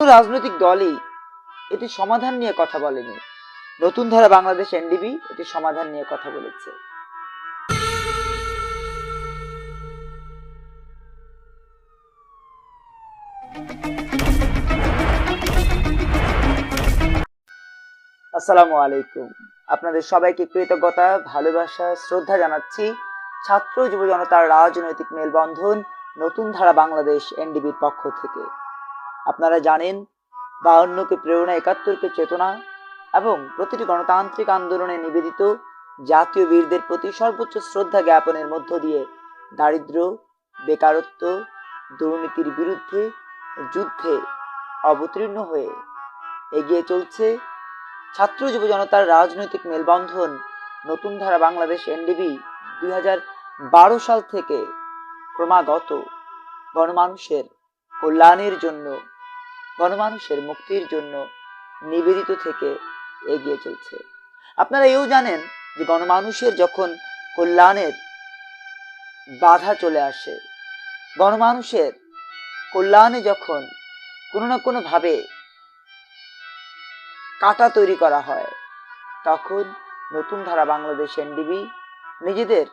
রাজনৈতিক দলই এটি সমাধান নিয়ে কথা বলেনি। নতুন ধারা বাংলাদেশ এনডিবি এটি সমাধান নিয়ে কথা বলেছে। আসসালামু আলাইকুম। আপনাদের সবাইকে কৃতজ্ঞতা, ভালোবাসা, শ্রদ্ধা জানাচ্ছি। ছাত্র যুব জনতার রাজনৈতিক মেলবন্ধন নতুন ধারা বাংলাদেশ এনডিবির পক্ষ থেকে। আপনারা জানেন বাউন্নকে প্রেরণা একাত্তরকে চেতনা এবং প্রতিটি গণতান্ত্রিক আন্দোলনে নিবেদিত জাতীয় বীরদের প্রতি সর্বোচ্চ শ্রদ্ধা জ্ঞাপনের মধ্য দিয়ে দারিদ্র্য বেকারত্ব, দুর্নীতির বিরুদ্ধে যুদ্ধে অবতীর্ণ হয়ে এগিয়ে চলছে ছাত্র যুব জনতার রাজনৈতিক মেলবন্ধন। নতুন ধারা বাংলাদেশ এনডিবি দুই সাল থেকে ক্রমাগত গণমানুষের কল্যাণের জন্য গণমানুষের মুক্তির জন্য নিবেদিত থেকে এগিয়ে চলছে। আপনারা এও জানেন যে গণমানুষের যখন কল্যাণের বাধা চলে আসে, গণমানুষের কল্যাণে যখন কোনো না কোনোভাবে কাটা তৈরি করা হয়, তখন নতুন ধারা বাংলাদেশ এনডিবি নিজেদের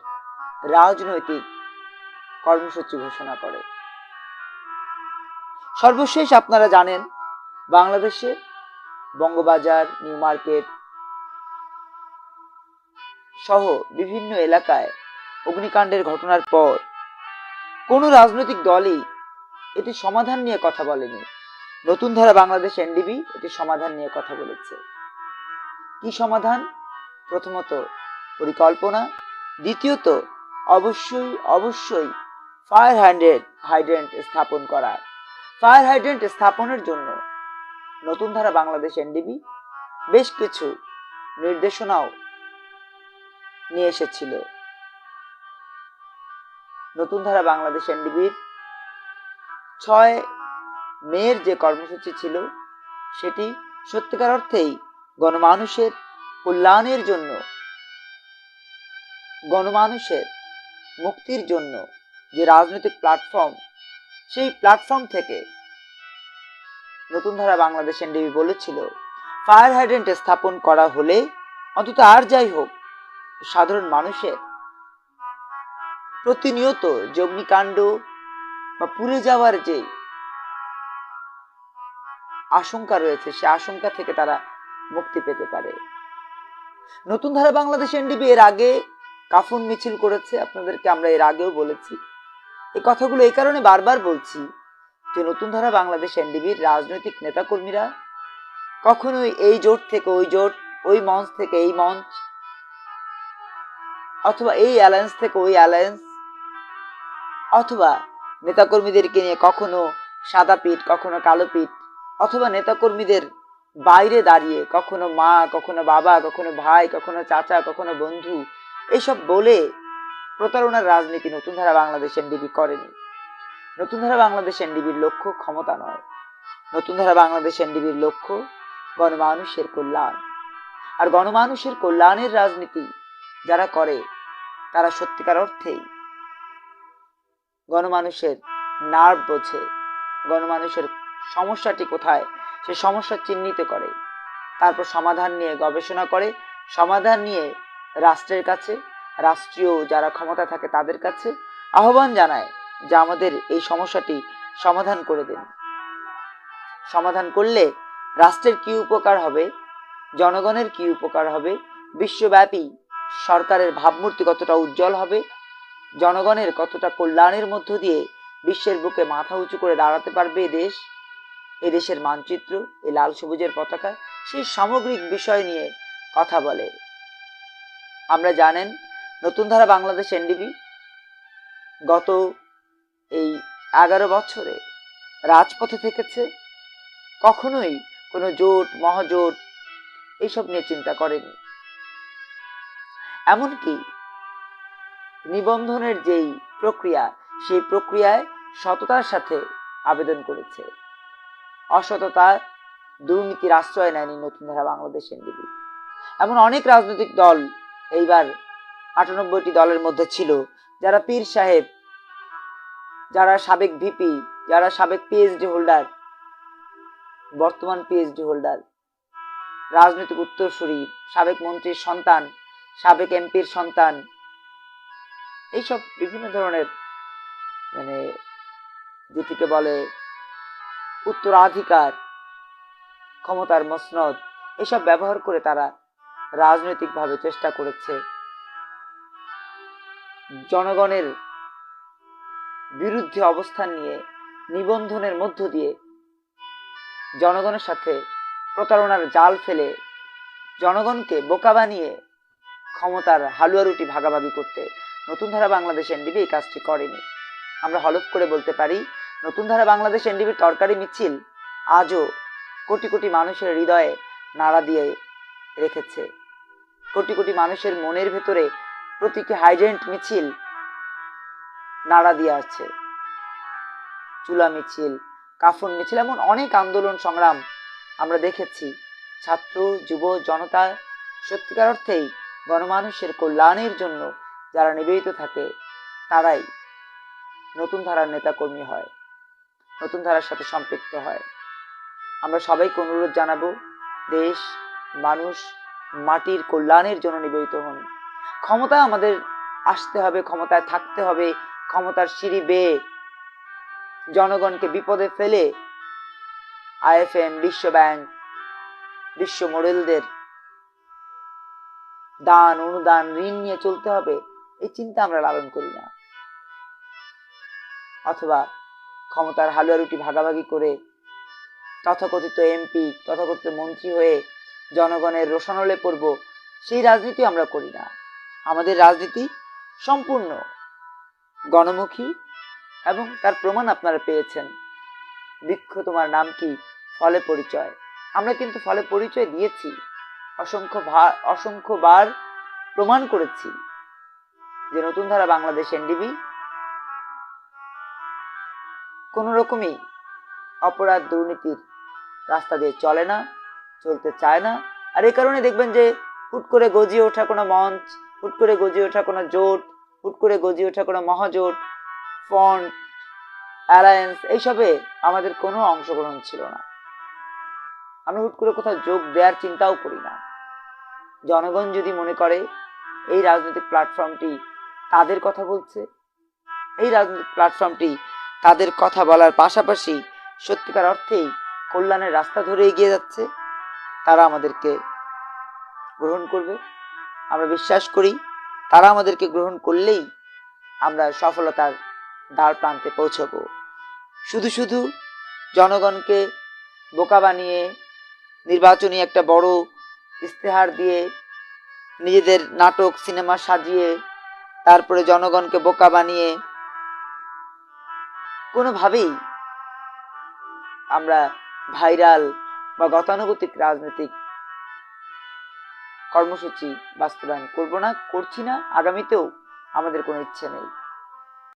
রাজনৈতিক কর্মসূচি ঘোষণা করে। সর্বশেষ আপনারা জানেন, বাংলাদেশে বঙ্গবাজার, নিউ মার্কেট সহ বিভিন্ন এলাকায় অগ্নিকাণ্ডের ঘটনার পর কোনো রাজনৈতিক দলই এটি সমাধান নিয়ে কথা বলেনি। নতুন ধারা বাংলাদেশ এনডিবি এটি সমাধান নিয়ে কথা বলেছে। কি সমাধান? প্রথমত পরিকল্পনা, দ্বিতীয়ত অবশ্যই অবশ্যই ফায়ার হাইড্রেন্ট হাইড্রেন্ট স্থাপন করা। ফায়ার হাইড্রেন্ট স্থাপনের জন্য। নতুন ধারা বাংলাদেশ এনডিবি। বেশ কিছু নির্দেশনাও নিয়ে এসেছিল। নতুন ধারা বাংলাদেশ এনডিবির ছয় মেয়ের যে কর্মসূচি ছিল, সেটি সত্যিকার অর্থেই গণমানুষের কল্যাণের জন্য, গণমানুষের মুক্তির জন্য যে রাজনৈতিক প্ল্যাটফর্ম সেই প্ল্যাটফর্ম থেকে নতুন ধারা বাংলাদেশ এনডিবি বলেছিল ফায়ার হাইড্রেন্ট স্থাপন করা হলে অন্তত আর যাই হোক, সাধারণ মানুষের প্রতিনিয়ত যে অগ্নিকাণ্ড বা পুড়ে যাওয়ার যে আশঙ্কা রয়েছে, সে আশঙ্কা থেকে তারা মুক্তি পেতে পারে। নতুন ধারা বাংলাদেশ এনডিবি এর আগে কাফন মিছিল করেছে, আপনাদেরকে আমরা এর আগেও বলেছি। এই কথাগুলো এই কারণে বারবার বলছি যে নতুন ধারা বাংলাদেশ এনডিবির রাজনৈতিক নেতাকর্মীরা কখনোই এই জোট থেকে ওই জোট, ওই মঞ্চ থেকে এই মঞ্চ অথবা এই অ্যালায়েন্স থেকে ওই অ্যালায়েন্স অথবা নেতাকর্মীদেরকে নিয়ে কখনো সাদা পিঠ, কখনো কালো পিঠ অথবা নেতাকর্মীদের বাইরে দাঁড়িয়ে কখনো মা, কখনো বাবা, কখনো ভাই, কখনো চাচা, কখনো বন্ধু এইসব বলে প্রতারণার রাজনীতি নতুন ধারা বাংলাদেশ এনডিবি করেনি। নতুন ধারা বাংলাদেশ এনডিবির লক্ষ্য ক্ষমতা নয়। নতুন ধারা বাংলাদেশ এনডিবির লক্ষ্য গণমানুষের কল্যাণ। আর গণমানুষের কল্যাণের রাজনীতি যারা করে, তারা সত্যিকার অর্থেই গণমানুষের নার্ভ বোঝে। গণমানুষের সমস্যাটি কোথায়, সে সমস্যা চিহ্নিত করে। তারপর সমাধান নিয়ে গবেষণা করে, সমাধান নিয়ে রাষ্ট্রের কাছে রাষ্ট্রীয় যারা ক্ষমতা থাকে তাদের কাছে আহ্বান জানায় যে আমাদের এই সমস্যাটি সমাধান করে দিন। সমাধান করলে রাষ্ট্রের কি উপকার হবে, জনগণের কি উপকার হবে, বিশ্বব্যাপী সরকারের ভাবমূর্তি কতটা উজ্জ্বল হবে, জনগণের কতটা কল্যাণের মধ্য দিয়ে বিশ্বের বুকে মাথা উঁচু করে দাঁড়াতে পারবে দেশ, এ দেশের মানচিত্র এই লাল সবুজের পতাকা, সেই সামগ্রিক বিষয় নিয়ে কথা বলে। আমরা জানেন নতুন ধারা বাংলাদেশ এনডিবি। গত এই এগারো বছরে রাজপথে থেকেছে, কখনোই কোনো জোট, মহাজোট এইসব নিয়ে চিন্তা করেনি। এমনকি নিবন্ধনের যেই প্রক্রিয়া, সেই প্রক্রিয়ায় সততার সাথে আবেদন করেছে। অসততা দুর্নীতির আশ্রয় নেয়নি নতুন ধারা বাংলাদেশ এনডিবি। এমন অনেক রাজনৈতিক দল এইবার আটানব্বইটি দলের মধ্যে ছিল, যারা পীর সাহেব, যারা সাবেক ভিপি, যারা সাবেক পিএইচডি হোল্ডার বর্তমান পিএইচডি হোল্ডার রাজনৈতিক উত্তরসূরি, সাবেক মন্ত্রীর সন্তান, সাবেক এমপির সন্তান, এইসব বিভিন্ন ধরনের মানে যেটিকে বলে উত্তরাধিকার, ক্ষমতার মসনদ, এসব ব্যবহার করে তারা রাজনৈতিকভাবে চেষ্টা করেছে। জনগণের বিরুদ্ধে অবস্থান নিয়ে নিবন্ধনের মধ্য দিয়ে জনগণের সাথে প্রতারণার জাল ফেলে জনগণকে বোকা বানিয়ে ক্ষমতার হালুয়া রুটি ভাগাভাগি করতে নতুন ধারা বাংলাদেশ এনডিবি এই কাজটি করেনি। আমরা হলফ করে বলতে পারি, নতুন ধারা বাংলাদেশ এনডিবির তরকারি মিছিল আজও কোটি কোটি মানুষের হৃদয়ে নাড়া দিয়ে রেখেছে। কোটি কোটি মানুষের মনের ভেতরে প্রতীকী হাইড্রেন্ট মিছিল নাড়া দিয়ে আছে চুলা মিছিল, কাফন মিছিল এমন অনেক আন্দোলন সংগ্রাম আমরা দেখেছি। ছাত্র, যুব, জনতা সত্যিকার অর্থেই গণমানুষের কল্যাণের জন্য যারা নিবেদিত থাকে, তারাই নতুন ধারার নেতাকর্মী হয়, নতুন ধারার সাথে সম্পৃক্ত হয়। আমরা সবাইকে অনুরোধ জানাব, দেশ, মানুষ, মাটির কল্যাণের জন্য নিবেদিত হন। ক্ষমতা আমাদের আসতে হবে, ক্ষমতায় থাকতে হবে, ক্ষমতার সিঁড়ি বেয়ে। জনগণকে বিপদে ফেলে আইএফএম, বিশ্ব ব্যাংক, বিশ্ব মডেলদের দান, অনুদান, ঋণ নিয়ে চলতে হবে, এই চিন্তা আমরা লালন করি না। অথবা ক্ষমতার হালুয়া রুটি ভাগাভাগি করে তথাকথিত এমপি, তথাকথিত মন্ত্রী হয়ে জনগণের রোশানলে পড়ব, সেই রাজনীতি আমরা করি না। আমাদের রাজনীতি সম্পূর্ণ গণমুখী এবং তার প্রমাণ আপনারা পেয়েছেন। বৃক্ষ তোমার নাম কি? ফলে পরিচয়। আমরা কিন্তু ফলে পরিচয় দিয়েছি। অসংখ্য অসংখ্যবার প্রমাণ করেছি যে নতুন ধারা বাংলাদেশ এনডিবি কোনো রকমই অপরাধ দুর্নীতির রাস্তা দিয়ে চলে না, চলতে চায় না। আর এই কারণে দেখবেন যে হুট করে গজিয়ে ওঠা কোনো মঞ্চ হুট করে গজিয়ে ওঠা কোনো জোট, হুট করে গজিয়ে ওঠা কোনো মহাজোট, ফন্ড, অ্যালায়েন্স, এইসবে আমাদের কোনো অংশগ্রহণ ছিল না। আমরা হুট করে কোথাও যোগ দেওয়ার চিন্তাও করি না। জনগণ যদি মনে করে এই রাজনৈতিক প্ল্যাটফর্মটি তাদের কথা বলছে, এই রাজনৈতিক প্ল্যাটফর্মটি তাদের কথা বলার পাশাপাশি সত্যিকার অর্থেই কল্যাণের রাস্তা ধরে এগিয়ে যাচ্ছে, তারা আমাদেরকে গ্রহণ করবে। আমরা বিশ্বাস করি, তারা আমাদেরকে গ্রহণ করলেই আমরা সফলতার দ্বার প্রান্তে পৌঁছবো। শুধু শুধু জনগণকে বোকা বানিয়ে, নির্বাচনী একটা বড় ইস্তেহার দিয়ে নিজেদের নাটক, সিনেমা সাজিয়ে, তারপরে জনগণকে বোকা বানিয়ে কোনোভাবেই আমরা ভাইরাল বা গতানুগতিক রাজনৈতিক কর্মসূচি বাস্তবায়ন করব না করছি না আগামীতেও আমাদের কোনো ইচ্ছে নেই।